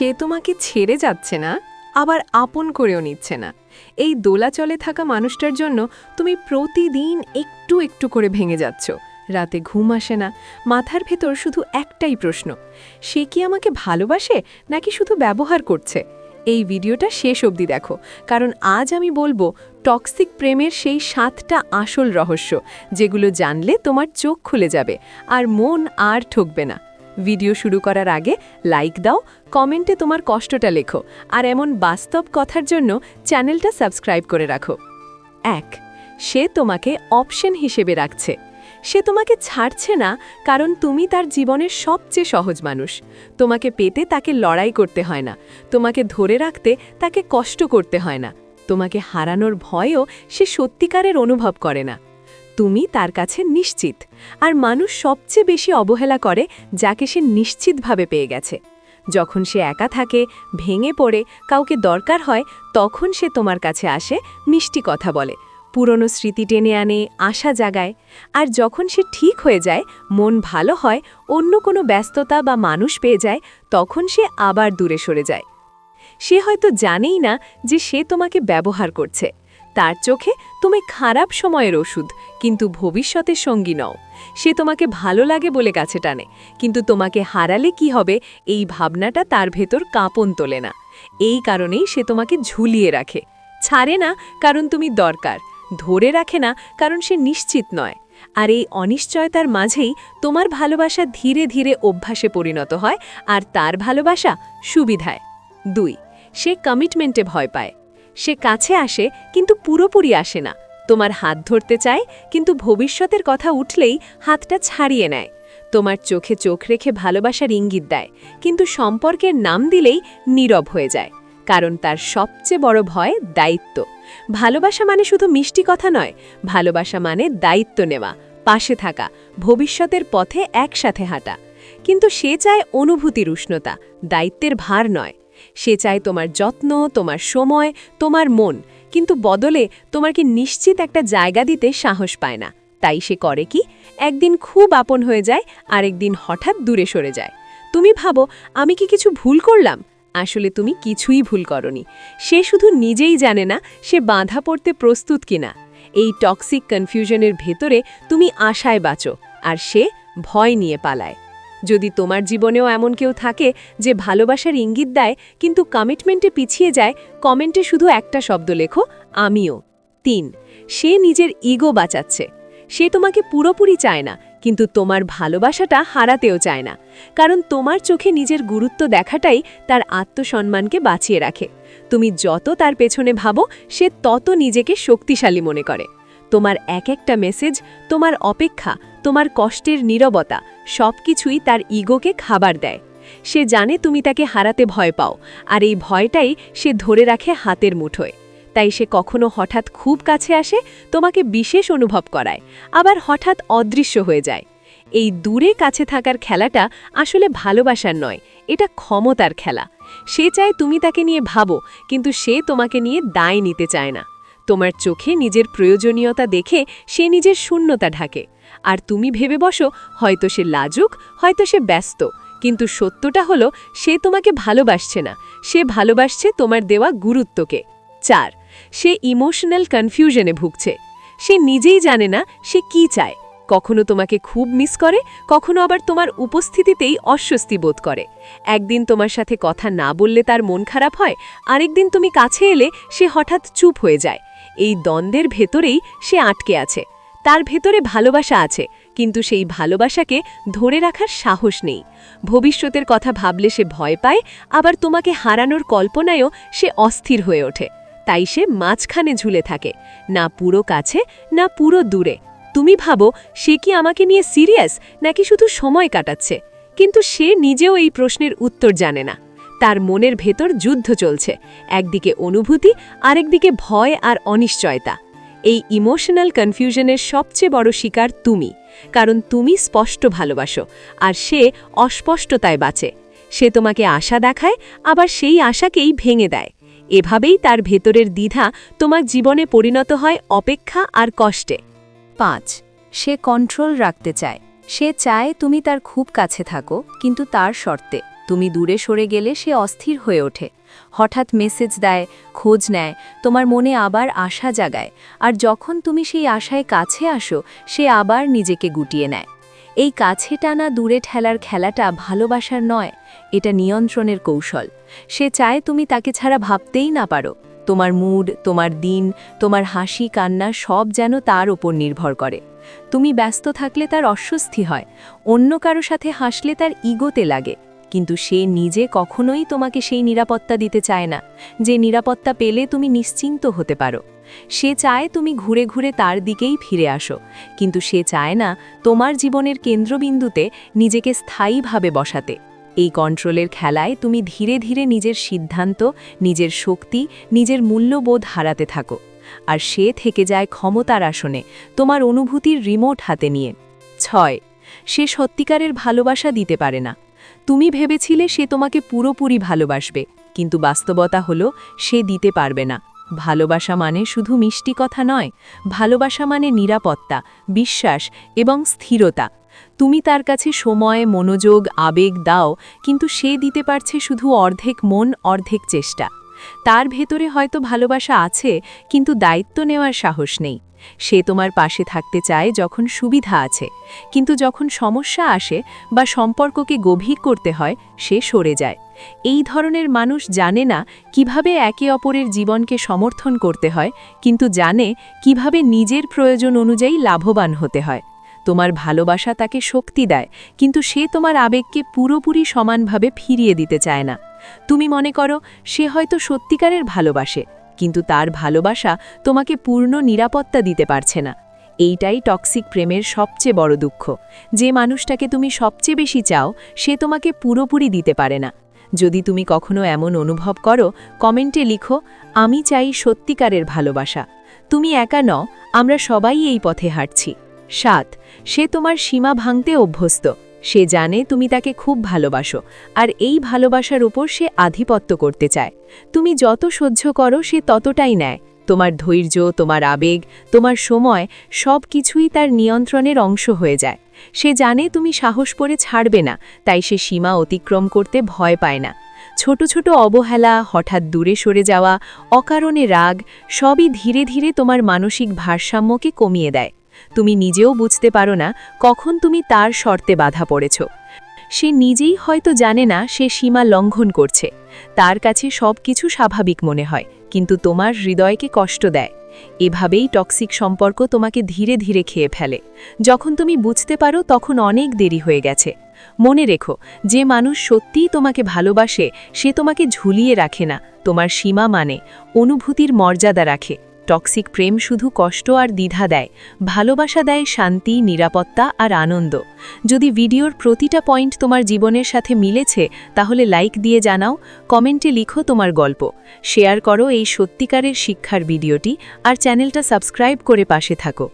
সে তোমাকে ছেড়ে যাচ্ছে না, আবার আপন করেও নিচ্ছে না। এই দোলাচলে থাকা মানুষটার জন্য তুমি প্রতিদিন একটু একটু করে ভেঙে যাচ্ছ। রাতে ঘুম আসে না। মাথার ভেতর শুধু একটাই প্রশ্ন, সে কি আমাকে ভালোবাসে নাকি শুধু ব্যবহার করছে? এই ভিডিওটা শেষ অবধি দেখো, কারণ আজ আমি বলব টক্সিক প্রেমের সেই সাতটা আসল রহস্য, যেগুলো জানলে তোমার চোখ খুলে যাবে, আর মন আর ঠকবে না। ভিডিও শুরু করার আগে লাইক দাও, কমেন্টে তোমার কষ্টটা লেখো, আর এমন বাস্তব কথার জন্য চ্যানেলটা সাবস্ক্রাইব করে রাখো। এক, সে তোমাকে অপশন হিসেবে রাখছে। সে তোমাকে ছাড়ছে না কারণ তুমি তার জীবনের সবচেয়ে সহজ মানুষ। তোমাকে পেতে তাকে লড়াই করতে হয় না। তোমাকে ধরে রাখতে তাকে কষ্ট করতে হয় না। তোমাকে হারানোর ভয়ও সে সত্যিকারের অনুভব করে না। তুমি তার কাছে নিশ্চিত। আর মানুষ সবচেয়ে বেশি অবহেলা করে যাকে সে নিশ্চিতভাবে পেয়ে গেছে। যখন সে একা থাকে, ভেঙে পড়ে, কাউকে দরকার হয়, তখন সে তোমার কাছে আসে, মিষ্টি কথা বলে। পুরনো স্মৃতি টেনে আনে, আশা জাগায়। আর যখন সে ঠিক হয়ে যায়, মন ভালো হয়, অন্য কোনো ব্যস্ততা বা মানুষ পেয়ে যায়, তখন সে আবার দূরে সরে যায়। সে হয়তো জানেই না যে সে তোমাকে ব্যবহার করছে। তার চোখে তুমি খারাপ সময়ের ওষুধ, কিন্তু ভবিষ্যতের সঙ্গী নও। সে তোমাকে ভালো লাগে বলে কাছে টানে, কিন্তু তোমাকে হারালে কি হবে এই ভাবনাটা তার ভেতর কাঁপন তোলে না। এই কারণেই সে তোমাকে ঝুলিয়ে রাখে। ছাড়ে না কারণ তুমি দরকার, ধরে রাখে না কারণ সে নিশ্চিত নয়। আর এই অনিশ্চয়তার মাঝেই তোমার ভালোবাসা ধীরে ধীরে অভ্যাসে পরিণত হয়, আর তার ভালোবাসা সুবিধায়। দুই, সে কমিটমেন্টে ভয় পায়। সে কাছে আসে, কিন্তু পুরোপুরি আসে না। তোমার হাত ধরতে চায়, কিন্তু ভবিষ্যতের কথা উঠলেই হাতটা ছাড়িয়ে নেয়। তোমার চোখে চোখ রেখে ভালোবাসার ইঙ্গিত দেয়, কিন্তু সম্পর্কের নাম দিলেই নীরব হয়ে যায়। কারণ তার সবচেয়ে বড় ভয় দায়িত্ব। ভালোবাসা মানে শুধু মিষ্টি কথা নয়, ভালোবাসা মানে দায়িত্ব নেওয়া, পাশে থাকা, ভবিষ্যতের পথে একসাথে হাঁটা। কিন্তু সে চায় অনুভূতির উষ্ণতা, দায়িত্বের ভার নয়। সে চায় তোমার যত্ন, তোমার সময়, তোমার মন। কিন্তু বদলে তোমাকে নিশ্চিত একটা জায়গা দিতে সাহস পায় না। তাই সে করে কি? একদিন খুব আপন হয়ে যায় আরেকদিন হঠাৎ দূরে সরে যায়। তুমি ভাবো, আমি কি কিছু ভুল করলাম? আসলে তুমি কিছুই ভুল করনি। সে শুধু নিজেই জানে না, সে বাঁধা পড়তে প্রস্তুত কিনা এই টক্সিক কনফিউশনের ভেতরে তুমি আশায় বাঁচো, আর সে ভয় নিয়ে পালায়। যদি তোমার জীবনেও এমন কেউ থাকে যে ভালোবাসার ইঙ্গিত দেয়, কিন্তু কমিটমেন্টে পিছিয়ে যায় কমেন্টে শুধু একটা শব্দ লেখো, আমিও। তিন, সে নিজের ইগো বাঁচাচ্ছে। সে তোমাকে পুরোপুরি চায় না, কিন্তু তোমার ভালোবাসাটা হারাতেও চায় না। কারণ তোমার চোখে নিজের গুরুত্ব দেখাটাই তার আত্মসম্মানকে বাঁচিয়ে রাখে। তুমি যত তার পেছনে ভাবো, সে তত নিজেকে শক্তিশালী মনে করে। তোমার এক একটা মেসেজ তোমার অপেক্ষা তোমার কষ্টের নীরবতা সব কিছুই তার ইগোকে খাবার দেয়। সে জানে তুমি তাকে হারাতে ভয় পাও, আর এই ভয়টাই সে ধরে রাখে হাতের মুঠোয়। তাই সে কখনো হঠাৎ খুব কাছে আসে, তোমাকে বিশেষ অনুভব করায়, আবার হঠাৎ অদৃশ্য হয়ে যায়। এই দূরে কাছে থাকার খেলাটা আসলে ভালোবাসার নয়, এটা ক্ষমতার খেলা। সে চায় তুমি তাকে নিয়ে ভাবো, কিন্তু সে তোমাকে নিয়ে দায় নিতে চায় না। তোমার চোখে নিজের প্রয়োজনীয়তা দেখে সে নিজের শূন্যতা ঢাকে। আর তুমি ভেবে বসো, হয়তো সে লাজুক, হয়তো সে ব্যস্ত। কিন্তু সত্যটা হলো, সে তোমাকে ভালোবাসছে না। সে ভালোবাসছে তোমার দেওয়া গুরুত্বকে। চার, সে ইমোশনাল কনফিউশনে ভুগছে। সে নিজেই জানে না সে কি চায়। কখনো তোমাকে খুব মিস করে, কখনো আবার তোমার উপস্থিতিতেই অস্বস্তি বোধ করে। একদিন তোমার সাথে কথা না বললে তার মন খারাপ হয়, আরেকদিন তুমি কাছে এলে সে হঠাৎ চুপ হয়ে যায়। এই দ্বন্দ্বের ভেতরেই সে আটকে আছে। তার ভেতরে ভালোবাসা আছে, কিন্তু সেই ভালোবাসাকে ধরে রাখার সাহস নেই। ভবিষ্যতের কথা ভাবলে সে ভয় পায়, আবার তোমাকে হারানোর কল্পনায়ও সে অস্থির হয়ে ওঠে। তাই সে মাঝখানে ঝুলে থাকে, না পুরো কাছে, না পুরো দূরে। তুমি ভাবো, সে কি আমাকে নিয়ে সিরিয়াস, নাকি শুধু সময় কাটাচ্ছে? কিন্তু সে নিজেও এই প্রশ্নের উত্তর জানে না। তার মনের ভেতর যুদ্ধ চলছে, একদিকে অনুভূতি, আরেকদিকে ভয় আর অনিশ্চয়তা। এই ইমোশনাল কনফিউশনের সবচেয়ে বড় শিকার তুমি, কারণ তুমি স্পষ্ট ভালোবাসো, আর সে অস্পষ্টতায় বাঁচে। সে তোমাকে আশা দেখায়, আবার সেই আশাকেই ভেঙে দেয়। এভাবেই তার ভেতরের দ্বিধা তোমার জীবনে পরিণত হয় অপেক্ষা আর কষ্টে। পাঁচ, সে কন্ট্রোল রাখতে চায়। সে চায় তুমি তার খুব কাছে থাকো, কিন্তু তার শর্তে। তুমি দূরে সরে গেলে সে অস্থির হয়ে ওঠে। হঠাৎ মেসেজ দেয়, খোঁজ নেয়, তোমার মনে আবার আশা জাগায়। আর যখন তুমি সেই আশায় কাছে আসো, সে আবার নিজেকে গুটিয়ে নেয়। এই কাছে টানা দূরে ঠেলার খেলাটা ভালোবাসার নয়, এটা নিয়ন্ত্রণের কৌশল। সে চায় তুমি তাকে ছাড়া ভাবতেই না পারো। তোমার মুড তোমার দিন, তোমার হাসি, কান্না সব যেন তার ওপর নির্ভর করে। তুমি ব্যস্ত থাকলে তার অস্বস্তি হয়, অন্য কারও সাথে হাসলে তার ইগোতে লাগে। কিন্তু সে নিজে কখনোই তোমাকে সেই নিরাপত্তা দিতে চায় না। যে নিরাপত্তা পেলে তুমি নিশ্চিন্ত হতে পারো। সে চায় তুমি ঘুরে ঘুরে তার দিকেই ফিরে আসো। কিন্তু সে চায় না তোমার জীবনের কেন্দ্রবিন্দুতে নিজেকে স্থায়ীভাবে বসাতে। এই কন্ট্রোলের খেলায় তুমি ধীরে ধীরে নিজের সিদ্ধান্ত, নিজের শক্তি, নিজের মূল্যবোধ হারাতে থাকো। আর সে থেকে যায় ক্ষমতার আসনে, তোমার অনুভূতির রিমোট হাতে নিয়ে। ছয়, সে সত্যিকারের ভালোবাসা দিতে পারে না। তুমি ভেবেছিলে সে তোমাকে পুরোপুরি ভালোবাসবে, কিন্তু বাস্তবতা হলো সে দিতে পারবে না। ভালোবাসা মানে শুধু মিষ্টি কথা নয়, ভালোবাসা মানে নিরাপত্তা, বিশ্বাস এবং স্থিরতা। তুমি তার কাছে সময়, মনোযোগ, আবেগ দাও, কিন্তু সে দিতে পারছে শুধু অর্ধেক মন, অর্ধেক চেষ্টা। তার ভেতরে হয়তো ভালোবাসা আছে, কিন্তু দায়িত্ব নেওয়ার সাহস নেই। সে তোমার পাশে থাকতে চায় যখন সুবিধা আছে, কিন্তু যখন সমস্যা আসে বা সম্পর্ককে গভীর করতে হয়, সে সরে যায়। এই ধরনের মানুষ জানে না কীভাবে একে অপরের জীবনকে সমর্থন করতে হয়, কিন্তু জানে কীভাবে নিজের প্রয়োজন অনুযায়ী লাভবান হতে হয়। তোমার ভালোবাসা তাকে শক্তি দেয়, কিন্তু সে তোমার আবেগকে পুরোপুরি সমানভাবে ফিরিয়ে দিতে চায় না। তুমি মনে করো, সে হয়তো সত্যিকারের ভালোবাসে, কিন্তু তার ভালোবাসা তোমাকে পূর্ণ নিরাপত্তা দিতে পারছে না। এইটাই টক্সিক প্রেমের সবচেয়ে বড় দুঃখ। যে মানুষটাকে তুমি সবচেয়ে বেশি চাও, সে তোমাকে পুরোপুরি দিতে পারে না। যদি তুমি কখনো এমন অনুভব করো, কমেন্টে লিখো, আমি চাই সত্যিকারের ভালোবাসা। তুমি একা ন আমরা সবাই এই পথে হাঁটছি। সাত সে তোমার সীমা ভাঙতে অভ্যস্ত। সে জানে তুমি তাকে খুব ভালোবাসো, আর এই ভালোবাসার উপর সে আধিপত্য করতে চায়। তুমি যত সহ্য করো, সে ততটাই নেয়। তোমার ধৈর্য, তোমার আবেগ, তোমার সময় সব কিছুই তার নিয়ন্ত্রণের অংশ হয়ে যায়। সে জানে তুমি সাহস করে ছাড়বে না, তাই সে সীমা অতিক্রম করতে ভয় পায় না। ছোট ছোট অবহেলা, হঠাৎ দূরে সরে যাওয়া, অকারণে রাগ, সবই ধীরে ধীরে তোমার মানসিক ভারসাম্যকে কমিয়ে দেয়। তুমি নিজেও বুঝতে পারো না কখন তুমি তার শর্তে বাধা পড়েছ। সে নিজেই হয়তো জানে না সে সীমা লঙ্ঘন করছে। তার কাছে সব কিছু স্বাভাবিক মনে হয়, কিন্তু তোমার হৃদয়কে কষ্ট দেয়। এভাবেই টক্সিক সম্পর্ক তোমাকে ধীরে ধীরে খেয়ে ফেলে। যখন তুমি বুঝতে পারো তখন অনেক দেরি হয়ে গেছে। মনে রেখো, যে মানুষ সত্যিই তোমাকে ভালোবাসে, সে তোমাকে ঝুলিয়ে রাখে না, তোমার সীমা মানে অনুভূতির মর্যাদা রাখে। টক্সিক প্রেম শুধু কষ্ট আর দ্বিধা দেয়, ভালোবাসা দেয় শান্তি, নিরাপত্তা আর আনন্দ। যদি ভিডিওর প্রতিটা পয়েন্ট তোমার জীবনের সাথে মিলেছে, তাহলে লাইক দিয়ে জানাও, কমেন্টে লিখো তোমার গল্প। শেয়ার করো এই সত্যিকারের শিক্ষার ভিডিওটি আর চ্যানেলটা সাবস্ক্রাইব করে পাশে থাকো।